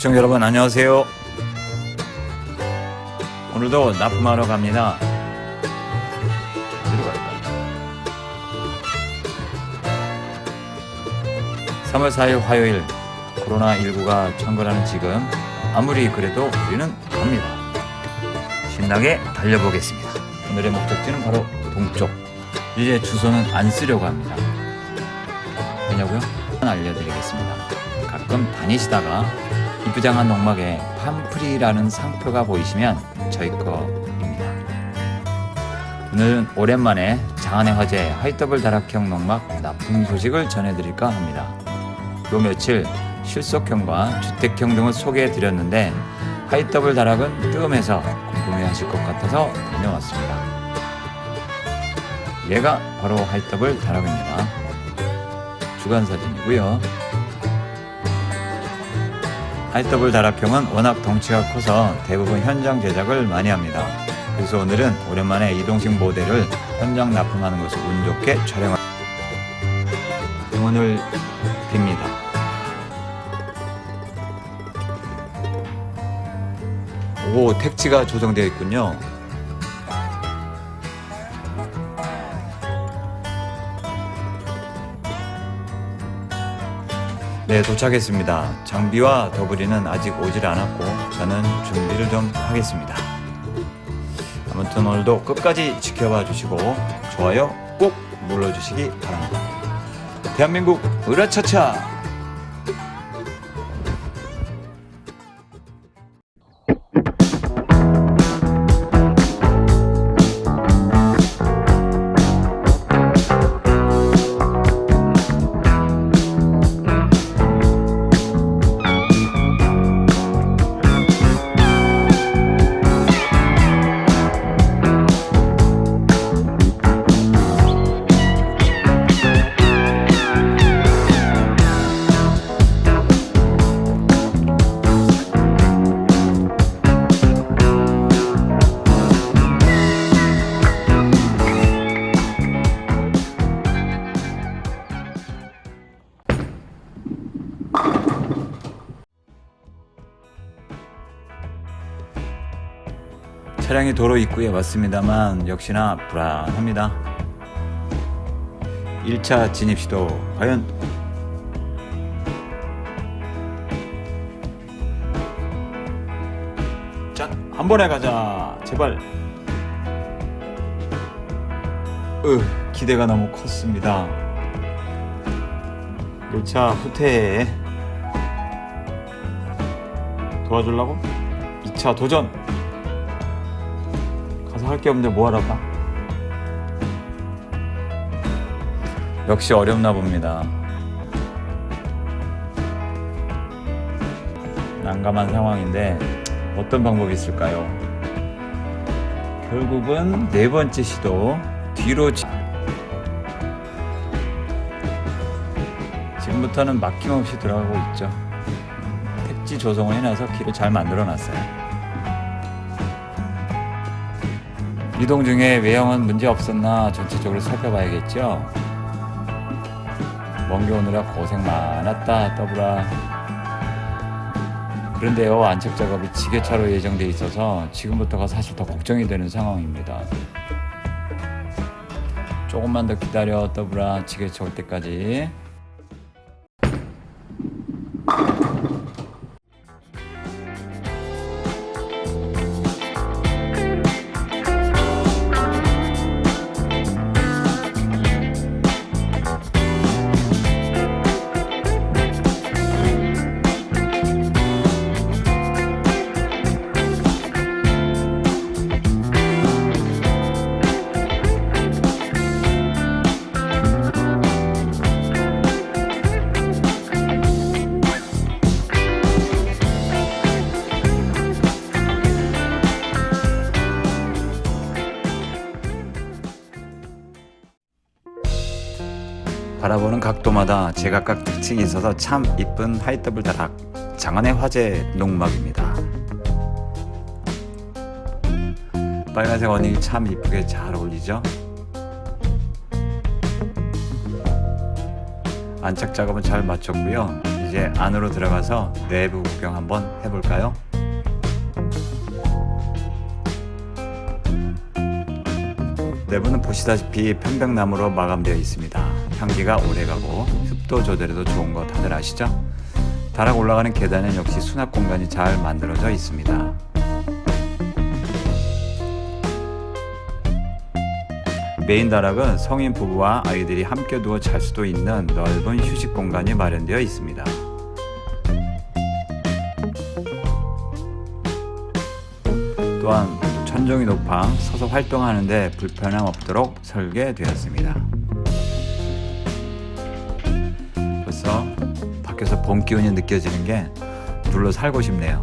시청자 여러분 안녕하세요. 오늘도 납품하러 갑니다. 어디로 갈까? 3월 4일 화요일 코로나19가 창궐하는 지금 아무리 그래도 우리는 갑니다. 신나게 달려보겠습니다. 오늘의 목적지는 바로 동쪽. 이제 주소는 안 쓰려고 합니다. 왜냐고요? 알려드리겠습니다. 가끔 다니시다가 이부장한 농막에 팜프리라는 상표가 보이시면 저희 거입니다. 오늘은 오랜만에 장안의 화재 하이더블 다락형 농막 납품 소식을 전해드릴까 합니다. 요 며칠 실속형과 주택형 등을 소개해 드렸는데 하이더블 다락은 뜸해서 궁금해 하실 것 같아서 다녀왔습니다. 얘가 바로 하이더블 다락입니다. 주간 사진이고요. 하이더블 다락형은 워낙 덩치가 커서 대부분 현장 제작을 많이 합니다. 그래서 오늘은 오랜만에 이동식 모델을 현장 납품하는 것을 운 좋게 촬영할 응원을 빕니다. 오, 택지가 조성되어 있군요. 네, 도착했습니다. 장비와 더블이는 아직 오질 않았고 저는 준비를 좀 하겠습니다. 아무튼 오늘도 끝까지 지켜봐 주시고 좋아요 꼭 눌러주시기 바랍니다. 대한민국 으라차차! 차량이 도로 입구에 왔습니다만 역시나 불안합니다. 1차 진입 시도 과연 짠! 한 번에 가자! 제발! 으, 기대가 너무 컸습니다. 1차 후퇴 도와주려고? 2차 도전! 가서 할 게 없는데 뭐 가? 역시 어렵나 봅니다. 난감한 상황인데 어떤 방법이 있을까요? 결국은 네 번째 시도 뒤로 지- 지금부터는 막힘없이 들어가고 있죠. 택지 조성을 해놔서 길을 잘 만들어 놨어요. 이동 중에 외형은 문제 없었나 전체적으로 살펴봐야겠죠. 먼게 오느라 고생 많았다 더불어. 그런데요 안착 작업이 지게차로 예정돼 있어서 지금부터가 사실 더 걱정이 되는 상황입니다. 조금만 더 기다려 더불어 지게차 올 때까지. 바라보는 각도마다 제각각 특징이 있어서 참 이쁜 하이더블 다락 장안의 화재 농막입니다. 빨간색 어닝이 참 이쁘게 잘 어울리죠? 안착 작업은 잘 마쳤고요. 이제 안으로 들어가서 내부 구경 한번 해볼까요? 내부는 보시다시피 편백나무로 마감되어 있습니다. 향기가 오래가고 습도 조절에도 좋은 거 다들 아시죠? 다락 올라가는 계단은 역시 수납 공간이 잘 만들어져 있습니다. 메인 다락은 성인 부부와 아이들이 함께 누워 잘 수도 있는 넓은 휴식 공간이 마련되어 있습니다. 또한 천정이 높아 서서 활동하는데 불편함 없도록 설계되었습니다. 벌써 밖에서 봄 기운이 느껴지는 게 눌러 살고 싶네요.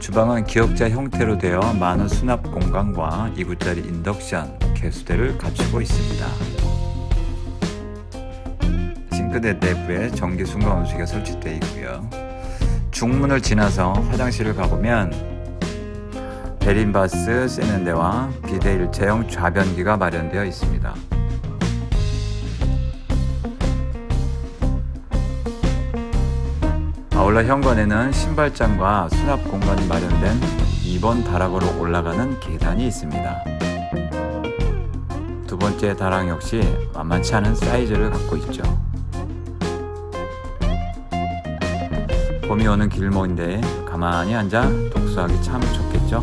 주방은 기역자 형태로 되어 많은 수납 공간과 2구짜리 인덕션, 개수대를 갖추고 있습니다. 싱크대 내부에 전기 순간 온수기가 설치되어 있고요. 중문을 지나서 화장실을 가보면 베린바스 데와 비대 일체형 좌변기가 마련되어 있습니다. 아울러 현관에는 신발장과 수납 공간이 마련된 2번 다락으로 올라가는 계단이 있습니다. 두 번째 다락 역시 만만치 않은 사이즈를 갖고 있죠. 봄이 오는 길목인데 가만히 앉아 독서하기 참 좋겠죠?